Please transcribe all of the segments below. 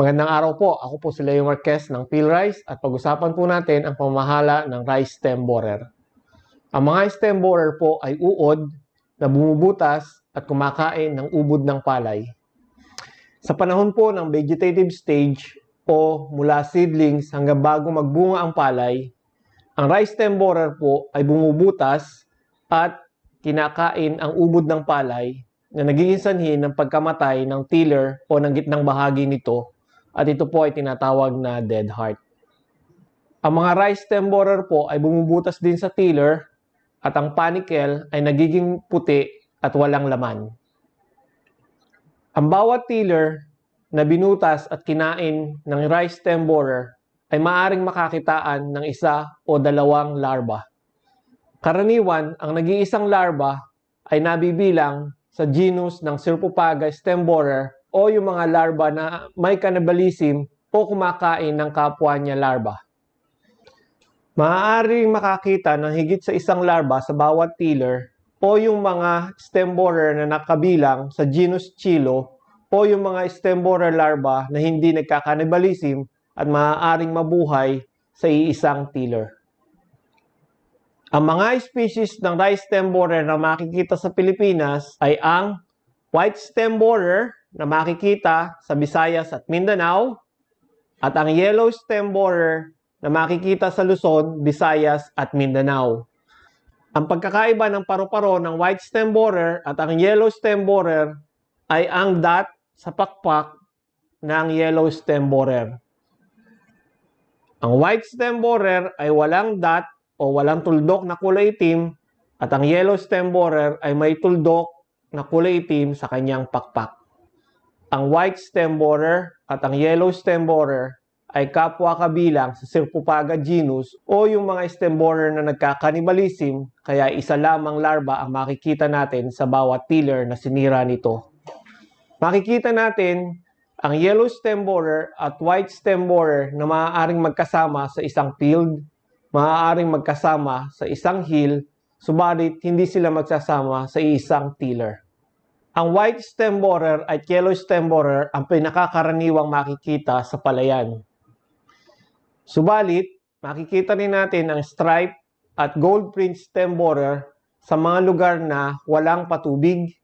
Magandang araw po. Ako po si Leo Marquez ng Peel Rice at pag-usapan po natin ang pamahala ng rice stem borer. Ang mga stem borer po ay uod na bumubutas at kumakain ng ubod ng palay. Sa panahon po ng vegetative stage o mula seedlings hanggang bago magbunga ang palay, ang rice stem borer po ay bumubutas at kinakain ang ubod ng palay na nagiging sanhi ng pagkamatay ng tiller o ng gitnang bahagi nito at ito po ay tinatawag na dead heart. Ang mga rice stem borer po ay bumubutas din sa tiller at ang panicle ay nagiging puti at walang laman. Ang bawat tiller na binutas at kinain ng rice stem borer ay maaring makakitaan ng isa o dalawang larva. Karaniwan, ang nag-iisang larva ay nabibilang sa genus ng Serpopaga stem borer o yung mga larva na may cannibalism o kumakain ng kapwa niya larva. Maaaring makakita ng higit sa isang larva sa bawat tiller o yung mga stem borer na nakabilang sa genus Chilo o yung mga stem borer larva na hindi nagkakanibalism at maaaring mabuhay sa iisang tiller. Ang mga species ng rice stem borer na makikita sa Pilipinas ay ang white stem borer na makikita sa Visayas at Mindanao at ang yellow stem borer na makikita sa Luzon, Visayas at Mindanao. Ang pagkakaiba ng paru-paro ng white stem borer at ang yellow stem borer ay ang dot sa pakpak ng yellow stem borer. Ang white stem borer ay walang dot o walang tuldok na kulay itim at ang yellow stem borer ay may tuldok na kulay itim sa kanyang pakpak. Ang white stem borer at ang yellow stem borer ay kapwa kabilang sa Serpopaga genus o yung mga stem borer na nagkakanibalism kaya isa lamang larva ang makikita natin sa bawat tiller na sinira nito. Makikita natin ang yellow stem borer at white stem borer na maaaring magkasama sa isang field, maaaring magkasama sa isang hill, subalit hindi sila magsasama sa isang tiller. Ang white stem borer at yellow stem borer ang pinakakaraniwang makikita sa palayan. Subalit, makikita rin natin ang stripe at gold print stem borer sa mga lugar na walang patubig,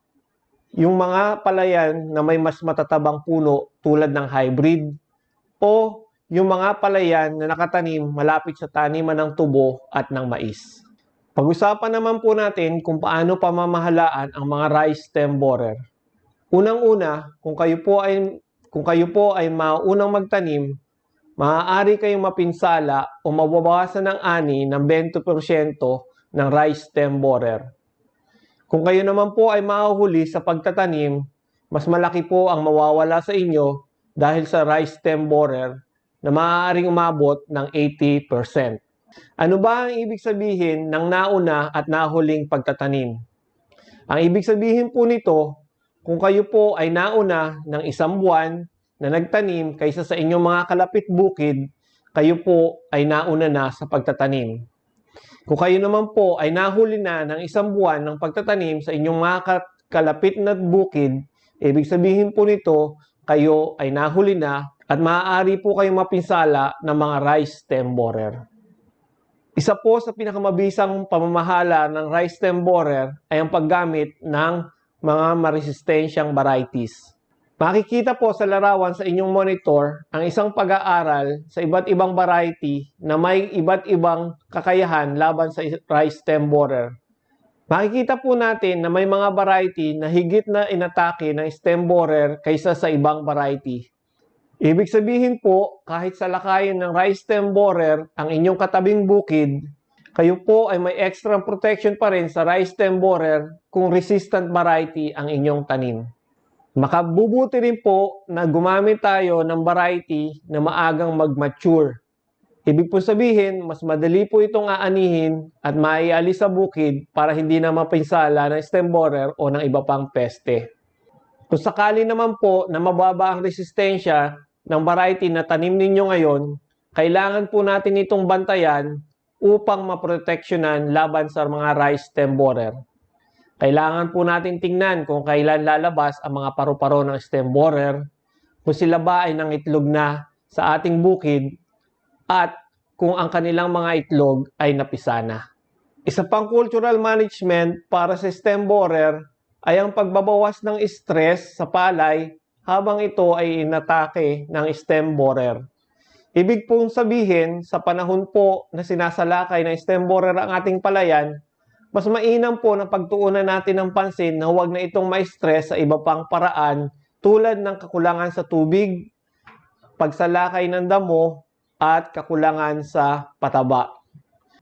yung mga palayan na may mas matatabang puno tulad ng hybrid, o yung mga palayan na nakatanim malapit sa taniman ng tubo at ng mais. Pag-usapan naman po natin kung paano pamamahalaan ang mga rice stem borer. Unang-una, kung kayo po ay kung kayo po ay maunang magtanim, maaari kayong mapinsala o mababawasan ng ani ng 20% ng rice stem borer. Kung kayo naman po ay mahuhuli sa pagtatanim, mas malaki po ang mawawala sa inyo dahil sa rice stem borer na maaaring umabot ng 80%. Ano ba ang ibig sabihin ng nauna at nahuling pagtatanim? Ang ibig sabihin po nito, kung kayo po ay nauna ng isang buwan na nagtanim kaysa sa inyong mga kalapit bukid, kayo po ay nauna na sa pagtatanim. Kung kayo naman po ay nahuli na ng isang buwan ng pagtatanim sa inyong mga kalapit na bukid, ibig sabihin po nito, kayo ay nahuli na at maaari po kayong mapinsala ng mga rice stem borer. Isa po sa pinakamabisang pamamahala ng rice stem borer ay ang paggamit ng mga maresistensyang varieties. Makikita po sa larawan sa inyong monitor ang isang pag-aaral sa iba't ibang variety na may iba't ibang kakayahan laban sa rice stem borer. Makikita po natin na may mga variety na higit na inatake ng stem borer kaysa sa ibang variety. Ibig sabihin po, kahit sa lakayin ng rice stem borer ang inyong katabing bukid, kayo po ay may extra protection pa rin sa rice stem borer kung resistant variety ang inyong tanim. Makabubuti rin po na gumamit tayo ng variety na maagang mag-mature. Ibig po sabihin, mas madali po itong aanihin at maialis sa bukid para hindi na mapinsala ng stem borer o ng iba pang peste. Kung sakali naman po na mababa ang resistensya ng variety na tanim ninyo ngayon, kailangan po natin itong bantayan upang maproteksyonan laban sa mga rice stem borer. Kailangan po natin tingnan kung kailan lalabas ang mga paru-paro ng stem borer, kung sila ba ay nangitlog na sa ating bukid at kung ang kanilang mga itlog ay napisa na. Isa pang cultural management para sa stem borer ay ang pagbabawas ng stress sa palay habang ito ay inatake ng stem borer. Ibig pong sabihin, sa panahon po na sinasalakay ng stem borer ang ating palayan, mas mainam po na pagtuunan natin ng pansin na huwag na itong ma-stress sa iba pang paraan tulad ng kakulangan sa tubig, pagsalakay ng damo, at kakulangan sa pataba.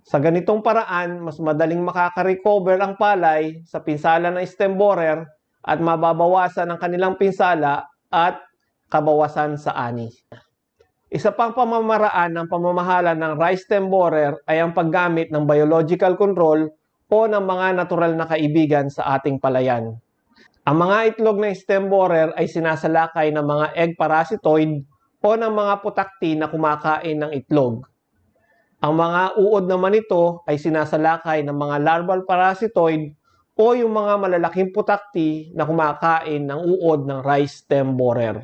Sa ganitong paraan, mas madaling makaka-recover ang palay sa pinsala ng stem borer at mababawasan ang kanilang pinsala at kabawasan sa ani. Isa pang pamamaraan ng pamamahala ng rice stem borer ay ang paggamit ng biological control o ng mga natural na kaibigan sa ating palayan. Ang mga itlog ng stem borer ay sinasalakay ng mga egg parasitoid o ng mga putakti na kumakain ng itlog. Ang mga uod naman ito ay sinasalakay ng mga larval parasitoid o yung mga malalaking putakti na kumakain ng uod ng rice stem borer.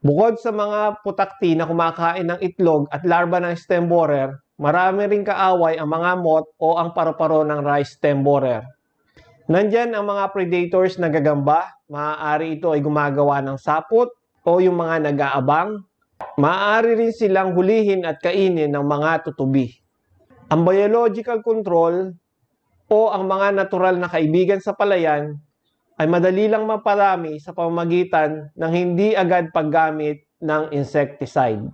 Bukod sa mga putakti na kumakain ng itlog at larva ng stem borer, marami ring kaaway ang mga moth o ang paru-paro ng rice stem borer. Nandyan ang mga predators na gagamba, maaari ito ay gumagawa ng sapot o yung mga nag-aabang. Maaari rin silang hulihin at kainin ng mga tutubi. Ang biological control o ang mga natural na kaibigan sa palayan ay madali lang maparami sa pamamagitan ng hindi agad paggamit ng insecticide.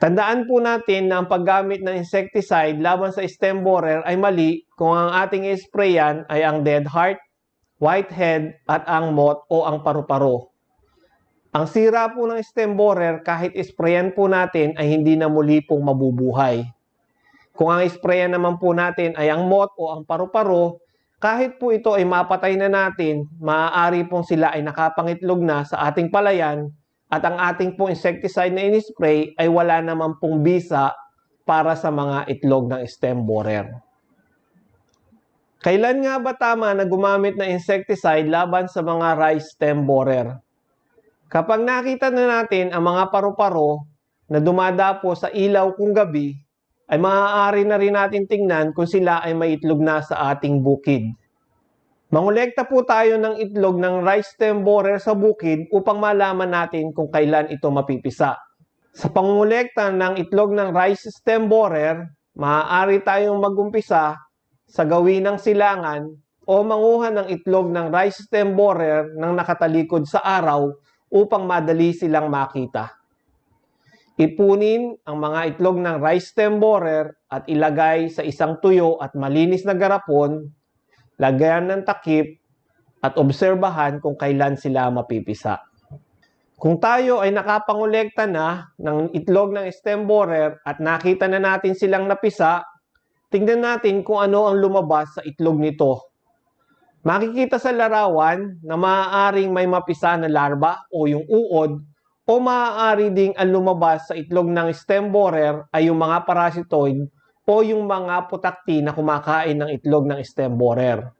Tandaan po natin na ang paggamit ng insecticide laban sa stem borer ay mali kung ang ating isprayan ay ang dead heart, whitehead at ang moth o ang paru-paro. Ang sira po ng stem borer kahit isprayan po natin ay hindi na muli pong mabubuhay. Kung ang isprayan naman po natin ay ang moth o ang paru-paro, kahit po ito ay mapatay na natin, maaari pong sila ay nakapangitlog na sa ating palayan at ang ating pong insecticide na inispray ay wala naman pong bisa para sa mga itlog ng stem borer. Kailan nga ba tama na gumamit ng insecticide laban sa mga rice stem borer? Kapag nakita na natin ang mga paru-paro na dumadapo sa ilaw kung gabi, ay maaari na rin natin tingnan kung sila ay may itlog na sa ating bukid. Mangolekta po tayo ng itlog ng rice stem borer sa bukid upang malaman natin kung kailan ito mapipisa. Sa pangolekta ng itlog ng rice stem borer, maaari tayong magumpisa sa gawin ng silangan o manguha ng itlog ng rice stem borer nang nakatalikod sa araw upang madali silang makita. Ipunin ang mga itlog ng rice stem borer at ilagay sa isang tuyo at malinis na garapon, lagyan ng takip at obserbahan kung kailan sila mapipisa. Kung tayo ay nakapangolekta na ng itlog ng stem borer at nakita na natin silang napisa, tingnan natin kung ano ang lumabas sa itlog nito. Makikita sa larawan na maaaring may mapisa na larva o yung uod o maaari ding ang lumabas sa itlog ng stem borer ay yung mga parasitoid o yung mga putakti na kumakain ng itlog ng stem borer.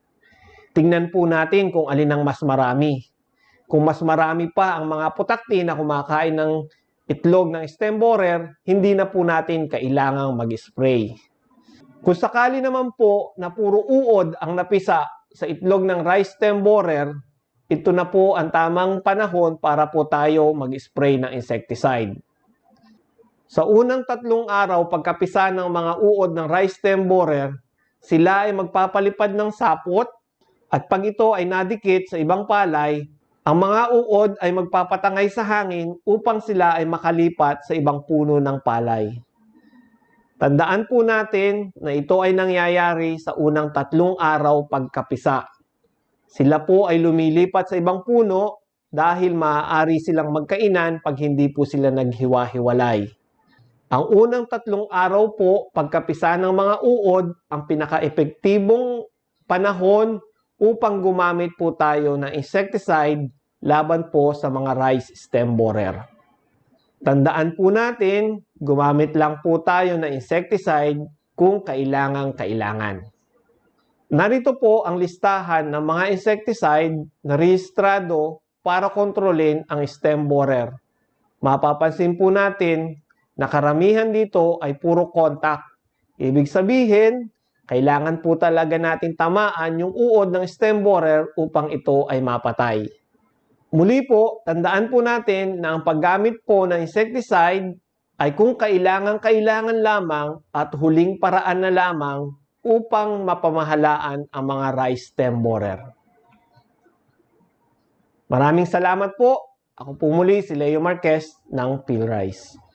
Tingnan po natin kung alin ang mas marami. Kung mas marami pa ang mga putakti na kumakain ng itlog ng stem borer, hindi na po natin kailangang mag-spray. Kung sakali naman po na puro uod ang napisa sa itlog ng rice stem borer, ito na po ang tamang panahon para po tayo mag-spray ng insecticide. Sa unang tatlong araw pagkapisa ng mga uod ng rice stem borer, sila ay magpapalipad ng sapot at pag ito ay nadikit sa ibang palay, ang mga uod ay magpapatangay sa hangin upang sila ay makalipat sa ibang puno ng palay. Tandaan po natin na ito ay nangyayari sa unang tatlong araw pagkapisa. Sila po ay lumilipat sa ibang puno dahil maaari silang magkainan pag hindi po sila naghiwa-hiwalay. Ang unang tatlong araw po pagkapisa ng mga uod ang pinaka-epektibong panahon upang gumamit po tayo ng insecticide laban po sa mga rice stem borer. Tandaan po natin, gumamit lang po tayo ng insecticide kung kailangang kailangan. Narito po ang listahan ng mga insecticide na rehistrado para kontrolin ang stem borer. Mapapansin po natin na karamihan dito ay puro contact. Ibig sabihin, kailangan po talaga natin tamaan yung uod ng stem borer upang ito ay mapatay. Muli po, tandaan po natin na ang paggamit po ng insecticide ay kung kailangan-kailangan lamang at huling paraan na lamang upang mapamahalaan ang mga rice stem borer. Maraming salamat po. Ako po muli si Leo Marquez ng Peel Rice.